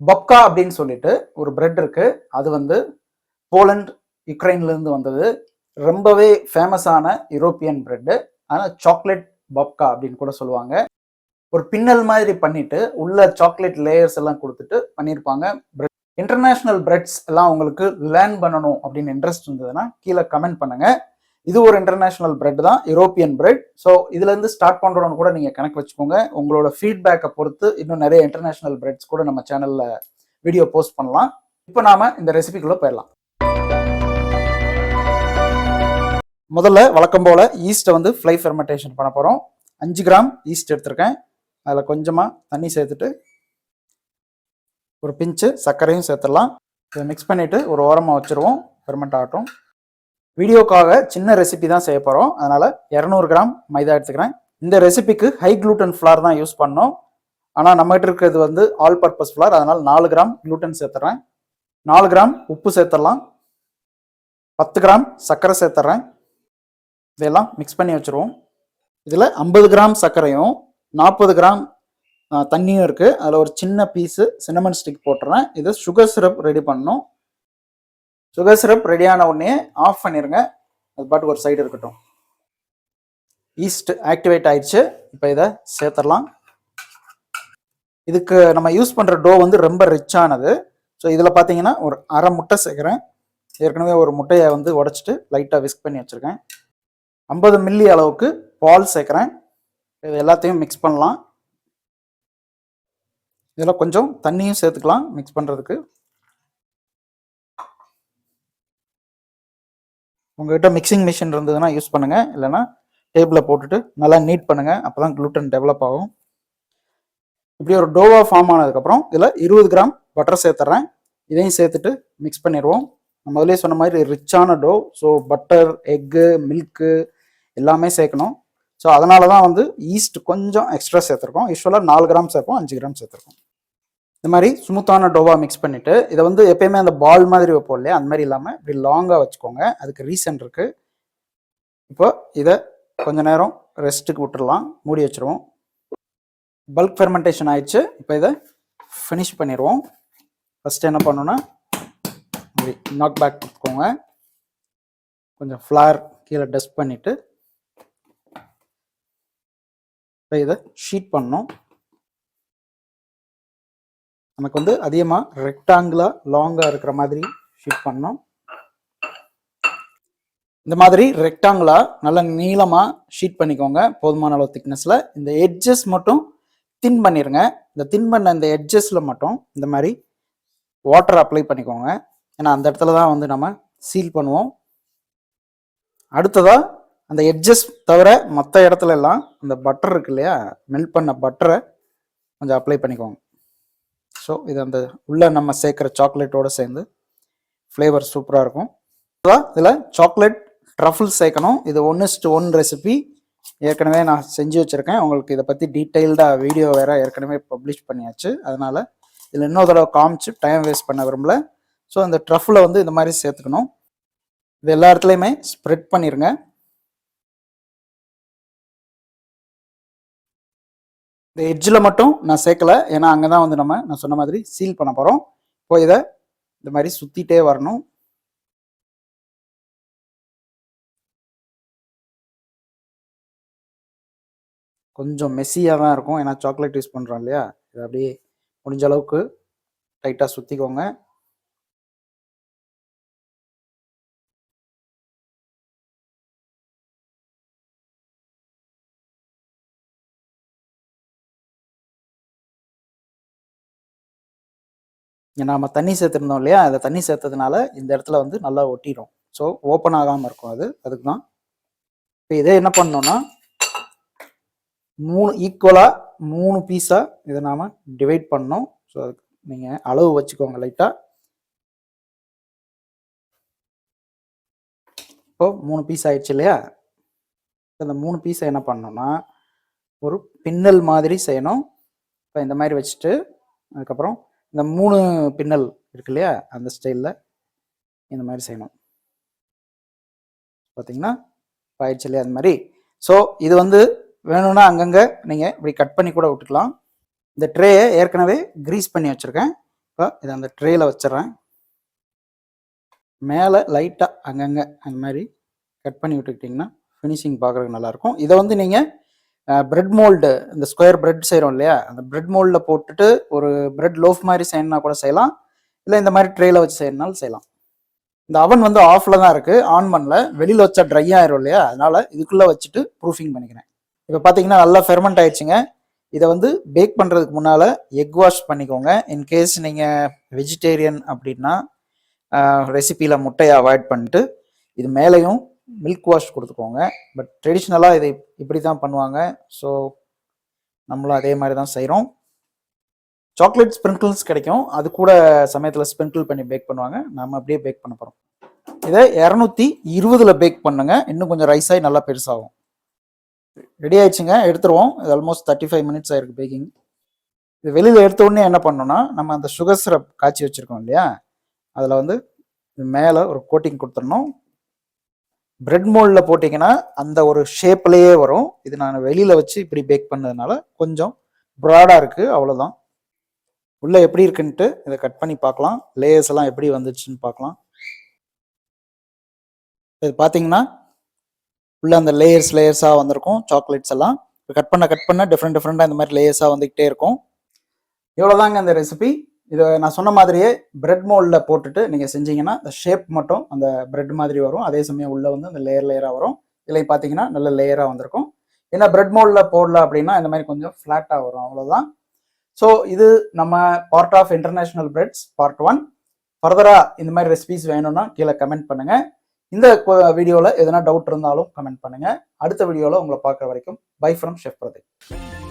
பப்கா அப்படின்னு சொல்லிட்டு ஒரு பிரெட் இருக்கு. அது வந்து போலண்ட் யுக்ரைன்லேருந்து வந்தது. ரொம்பவே ஃபேமஸான யூரோப்பியன் பிரெட்டு ஆனால் சாக்லேட் பப்கா அப்படின்னு கூட சொல்லுவாங்க. ஒரு பின்னல் மாதிரி பண்ணிட்டு உள்ள சாக்லேட் லேயர்ஸ் எல்லாம் கொடுத்துட்டு பண்ணியிருப்பாங்க. பிரெட் இன்டர்நேஷ்னல் பிரெட்ஸ் எல்லாம் உங்களுக்கு லேர்ன் பண்ணணும் அப்படின்னு இன்ட்ரெஸ்ட் இருந்ததுன்னா கீழே கமெண்ட் பண்ணுங்கள் இது ஒரு இன்டர்நேஷனல் பிரெட் தான் யூரோப்பியன் பிரெட் ஸோ இதுலேருந்து ஸ்டார்ட் பண்ணுறோன்னு கூட நீங்கள் கணக்கு வச்சுக்கோங்க. உங்களோட ஃபீட்பேக்கை பொறுத்து இன்னும் நிறைய இன்டர்நேஷனல் பிரெட்ஸ் கூட நம்ம சேனலில் வீடியோ போஸ்ட் பண்ணலாம். இப்போ நாம இந்த ரெசிபிக்குள்ளே போயிடலாம். முதல்ல வழக்கம் போல் ஈஸ்ட்டை வந்து ஃப்ளை ஃபெர்மெண்டேஷன் பண்ண போகிறோம் அஞ்சு கிராம் ஈஸ்ட் எடுத்திருக்கேன். அதில் கொஞ்சமாக தண்ணி சேர்த்துட்டு ஒரு பிஞ்சு சர்க்கரையும் சேர்த்துடலாம். இதை மிக்ஸ் பண்ணிவிட்டு ஒரு ஓரமாக வச்சுருவோம். ஃபெர்மெண்ட் ஆகட்டும். வீடியோக்காக சின்ன ரெசிபி தான் செய்ய போகிறோம் அதனால் இரநூறு கிராம் மைதா எடுத்துக்கிறேன். இந்த ரெசிபிக்கு ஹை க்ளூட்டன் ஃப்ளார் தான் யூஸ் பண்ணோம். ஆனால் நம்மகிட்ட இருக்கிறது வந்து ஆல் பர்பஸ் ஃப்ளார் அதனால் நாலு கிராம் க்ளூட்டன் சேர்த்துறேன். நாலு கிராம் உப்பு சேர்த்துடலாம். பத்து கிராம் சர்க்கரை சேர்த்துறேன். இதெல்லாம் மிக்ஸ் பண்ணி வச்சுருவோம். இதில் ஐம்பது கிராம் சர்க்கரையும் நாற்பது கிராம் தண்ணியும் இருக்குது அதில் ஒரு சின்ன பீஸு சின்னமன் ஸ்டிக் போட்டுறேன். இது சுகர் சிரப் ரெடி பண்ணணும். சுகர் சிரப் ரெடியான உடனே ஆஃப் பண்ணிடுங்க அது பாட்டுக்கு ஒரு சைடு இருக்கட்டும். ஈஸ்ட் ஆக்டிவேட் ஆயிடுச்சு. இப்போ இதை சேர்த்துடலாம். இதுக்கு நம்ம யூஸ் பண்ணுற டோ வந்து ரொம்ப ரிச்சானது ஸோ இதில் பார்த்தீங்கன்னா ஒரு அரை முட்டை சேர்க்குறேன். ஏற்கனவே ஒரு முட்டையை வந்து உடச்சிட்டு லைட்டாக விஸ்க் பண்ணி வச்சுருக்கேன். ஐம்பது மில்லி அளவுக்கு பால் சேர்க்குறேன். இது எல்லாத்தையும் மிக்ஸ் பண்ணலாம். இதில் கொஞ்சம் தண்ணியும் சேர்த்துக்கலாம் மிக்ஸ் பண்ணுறதுக்கு உங்ககிட்ட மிக்சிங் மிஷின் இருந்ததுன்னா யூஸ் பண்ணுங்கள் இல்லைன்னா டேபிளில் போட்டுட்டு நல்லா நீட் பண்ணுங்க. அப்போ தான் க்ளூட்டன் டெவலப் ஆகும். இப்படி ஒரு டோவா ஃபார்ம் ஆனதுக்கப்புறம் இதில் இருபது கிராம் பட்டர் சேர்த்துட்றேன் இதையும் சேர்த்துட்டு மிக்ஸ் பண்ணிடுவோம். நம்ம முதலே சொன்ன மாதிரி ரிச்சான dough so butter egg milk எல்லாமே சேர்க்கணும். ஸோ அதனால தான் வந்து ஈஸ்ட் கொஞ்சம் எக்ஸ்ட்ரா சேர்த்துருக்கோம். யூஸ்வலாக நாலு கிராம் சேர்ப்போம் அஞ்சு கிராம் சேர்த்துருக்கோம். இந்த மாதிரி ஸ்மூத்தான டோவா மிக்ஸ் பண்ணிவிட்டு இதை வந்து எப்பயுமே அந்த பால் மாதிரி வைப்போம் இல்லையா? அந்த மாதிரி இல்லாமல் இப்படி லாங்காக வச்சுக்கோங்க. அதுக்கு ரீசன் இருக்குது இப்போ இதை கொஞ்ச நேரம் ரெஸ்ட்டுக்கு விட்டுடலாம் மூடி வச்சுருவோம். பல்க் ஃபெர்மெண்டேஷன் ஆயிடுச்சு. இப்போ இதை ஃபினிஷ் பண்ணிடுவோம். ஃபஸ்ட்டு என்ன பண்ணணும்னா நாக் பேக் கொடுத்துக்கோங்க. கொஞ்சம் ஃப்ளார் கீழே டஸ்ட் பண்ணிவிட்டு இப்போ இதை ஷீட் பண்ணணும். நமக்கு வந்து அதிகமாக ரெக்டாங்கிளா லாங்காக இருக்கிற மாதிரி ஷீட் பண்ணோம் இந்த மாதிரி ரெக்டாங்கிளா நல்ல நீளமாக ஷீட் பண்ணிக்கோங்க. போதுமான அளவு திக்னஸில் இந்த எட்ஜஸ் மட்டும் தின் பண்ணிடுங்க இந்த தின் பண்ண இந்த எட்ஜஸில் மட்டும் இந்த மாதிரி வாட்டர் அப்ளை பண்ணிக்கோங்க. ஏன்னா அந்த இடத்துல தான் வந்து நம்ம சீல் பண்ணுவோம். அடுத்ததாக அந்த எட்ஜஸ் தவிர மற்ற இடத்துல எல்லாம் அந்த பட்டர் இருக்கு இல்லையா? மெல்ட் பண்ண பட்டரை கொஞ்சம் அப்ளை பண்ணிக்கோங்க. ஸோ இது அந்த உள்ள நம்ம சேர்க்குற சாக்லேட்டோட சேர்ந்து ஃப்ளேவர் சூப்பராக இருக்கும். இதில் சாக்லேட் ட்ரஃபிள் சேர்க்கணும். இது ஒன்று ஒன் ரெசிபி ஏற்கனவே நான் செஞ்சு வச்சுருக்கேன். உங்களுக்கு இதை பற்றி டீட்டெயில்டாக வீடியோ வேறு ஏற்கனவே பப்ளிஷ் பண்ணியாச்சு. அதனால் இதில் இன்னொரு தடவை காமிச்சு டைம் வேஸ்ட் பண்ண விரும்பல. ஸோ அந்த ட்ரஃபில் வந்து இந்த மாதிரி சேர்த்துக்கணும். இது எல்லா இடத்துலையுமே ஸ்ப்ரெட் பண்ணிடுங்க இந்த எட்ஜில் மட்டும் நான் சேர்க்கல. ஏன்னா அங்கே தான் வந்து நம்ம நான் சொன்ன மாதிரி சீல் பண்ண போகிறோம் இப்போ இதை இந்த மாதிரி சுற்றிட்டே வரணும். கொஞ்சம் மெஸ்ஸியாக தான் இருக்கும். ஏன்னா சாக்லேட் யூஸ் பண்ணுறோம் இல்லையா? இதை அப்படியே முடிஞ்ச அளவுக்கு டைட்டாக சுற்றிக்கோங்க நாம் தண்ணி சேர்த்துருந்தோம் இல்லையா? அதை தண்ணி சேர்த்ததுனால இந்த இடத்துல வந்து நல்லா ஒட்டிடும் ஸோ ஓப்பன் ஆகாமல் இருக்கும் அது. அதுக்கு தான் இப்போ இதை என்ன பண்ணோம்னா மூணு ஈக்குவலாக மூணு பீஸாக இதை நாம் டிவைட் பண்ணோம். ஸோ அதுக்கு நீங்கள் அளவு வச்சுக்கோங்க லைட்டாக இப்போ மூணு பீஸ் ஆயிடுச்சு இல்லையா? இந்த மூணு பீஸை என்ன பண்ணோம்னா ஒரு பின்னல் மாதிரி செய்யணும். இப்போ இந்த மாதிரி வச்சுட்டு அதுக்கப்புறம் இந்த மூணு பின்னல் இருக்கு இல்லையா? அந்த ஸ்டைலில் இந்த மாதிரி செய்யணும். பார்த்தீங்கன்னா பாயிடுச்சு இல்லையா? அந்த மாதிரி. ஸோ இது வந்து வேணும்னா அங்கங்கே நீங்கள் இப்படி கட் பண்ணி கூட விட்டுக்கலாம். இந்த ட்ரேயை ஏற்கனவே க்ரீஸ் பண்ணி வச்சுருக்கேன். இப்போ இதை அந்த ட்ரேயில் வச்சிடுறேன். மேலே லைட்டாக அங்கங்கே அந்த மாதிரி கட் பண்ணி விட்டுக்கிட்டிங்கன்னா ஃபினிஷிங் பார்க்குறதுக்கு நல்லாயிருக்கும் இதை வந்து நீங்கள் பிரெட் மோல்டு இந்த ஸ்கொயர் பிரெட் செய்கிறோம் இல்லையா? அந்த பிரெட் மோல்டில் போட்டுட்டு ஒரு பிரெட் லோஃப் மாதிரி செய்யணும்னா கூட செய்யலாம். இல்லை இந்த மாதிரி ட்ரேயில் வச்சு செய்யணுனாலும் செய்யலாம். இந்த அவன் வந்து ஆஃபில் தான் இருக்குது ஆன் பண்ணல. வெளியில் வச்சா ட்ரை ஆயிரும் இல்லையா? அதனால இதுக்குள்ளே வச்சுட்டு ப்ரூஃபிங் பண்ணிக்கிறேன். இப்போ பார்த்தீங்கன்னா நல்லா ஃபெர்மெண்ட் ஆயிடுச்சுங்க. இதை வந்து பேக் பண்ணுறதுக்கு முன்னால் எக் வாஷ் பண்ணிக்கோங்க. இன்கேஸ் நீங்கள் வெஜிடேரியன் அப்படின்னா ரெசிப்பியில் முட்டையை அவாய்ட் பண்ணிட்டு இது மேலேயும் மில்க் வாஷ் கொடுத்துக்கோங்க. பட் ட்ரெடிஷ்னலாக இதை இப்படி தான் பண்ணுவாங்க. ஸோ நம்மளும் அதே மாதிரி தான் செய்கிறோம் சாக்லேட் ஸ்ப்ரிங்கிள்ஸ் கிடைக்கும். அது கூட சமயத்தில் ஸ்ப்ரிங்கிள் பண்ணி பேக் பண்ணுவாங்க. நம்ம அப்படியே பேக் பண்ண போகிறோம் இதை இரநூத்தி இருபதில் பேக் பண்ணுங்க. இன்னும் கொஞ்சம் ரைஸ் ஆகி நல்லா பெருசாகும். ரெடி ஆயிடுச்சுங்க. எடுத்துருவோம். இது ஆல்மோஸ்ட் தேர்ட்டி ஃபைவ் மினிட்ஸ் ஆயிருக்கு பேக்கிங். இது வெளியில் எடுத்த உடனே என்ன பண்ணோம்னா நம்ம அந்த சுகர் சிரப் காய்ச்சி வச்சுருக்கோம் இல்லையா? அதில் வந்து மேலே ஒரு கோட்டிங் கொடுத்துடணும். பிரெட் மோல்டில் போட்டிங்கன்னா அந்த ஒரு ஷேப்லேயே வரும். இது நான் வெளியில் வச்சு இப்படி பேக் பண்ணதுனால கொஞ்சம் ப்ராடாக இருக்குது அவ்வளோதான் உள்ளே எப்படி இருக்குன்ட்டு இதை கட் பண்ணி பார்க்கலாம். லேயர்ஸ் எல்லாம் எப்படி வந்துச்சுன்னு பார்க்கலாம். இது பார்த்தீங்கன்னா உள்ளே அந்த லேயர்ஸ் லேயர்ஸாக வந்திருக்கும். சாக்லேட்ஸ் எல்லாம். கட் பண்ண கட் பண்ண டிஃப்ரெண்ட் டிஃப்ரெண்ட்டாக இந்த மாதிரி லேயர்ஸாக வந்துக்கிட்டே இருக்கும். இவ்வளோதாங்க அந்த ரெசிபி இதை நான் சொன்ன மாதிரியே பிரெட் மோல்டில் போட்டுட்டு நீங்கள் செஞ்சீங்கன்னா அந்த ஷேப் மட்டும் அந்த பிரெட் மாதிரி வரும். அதே சமயம் உள்ளே வந்து அந்த லேயர் லேயராக வரும். இதில் பார்த்தீங்கன்னா நல்ல லேயராக வந்திருக்கும். ஏன்னா பிரெட் மோல்டில் போடல அப்படின்னா இந்த மாதிரி கொஞ்சம் ஃப்ளாட்டாக வரும். அவ்வளோதான் ஸோ இது நம்ம part of international breads part one ஃபர்தராக இந்த மாதிரி ரெசிபிஸ் வேணும்னா கீழே கமெண்ட் பண்ணுங்கள் இந்த வீடியோவில் எதனா டவுட் இருந்தாலும் கமெண்ட் பண்ணுங்கள் அடுத்த வீடியோவில் உங்களை பார்க்குற வரைக்கும் பை ஃப்ரம் ஷெஃப் பிரதீப்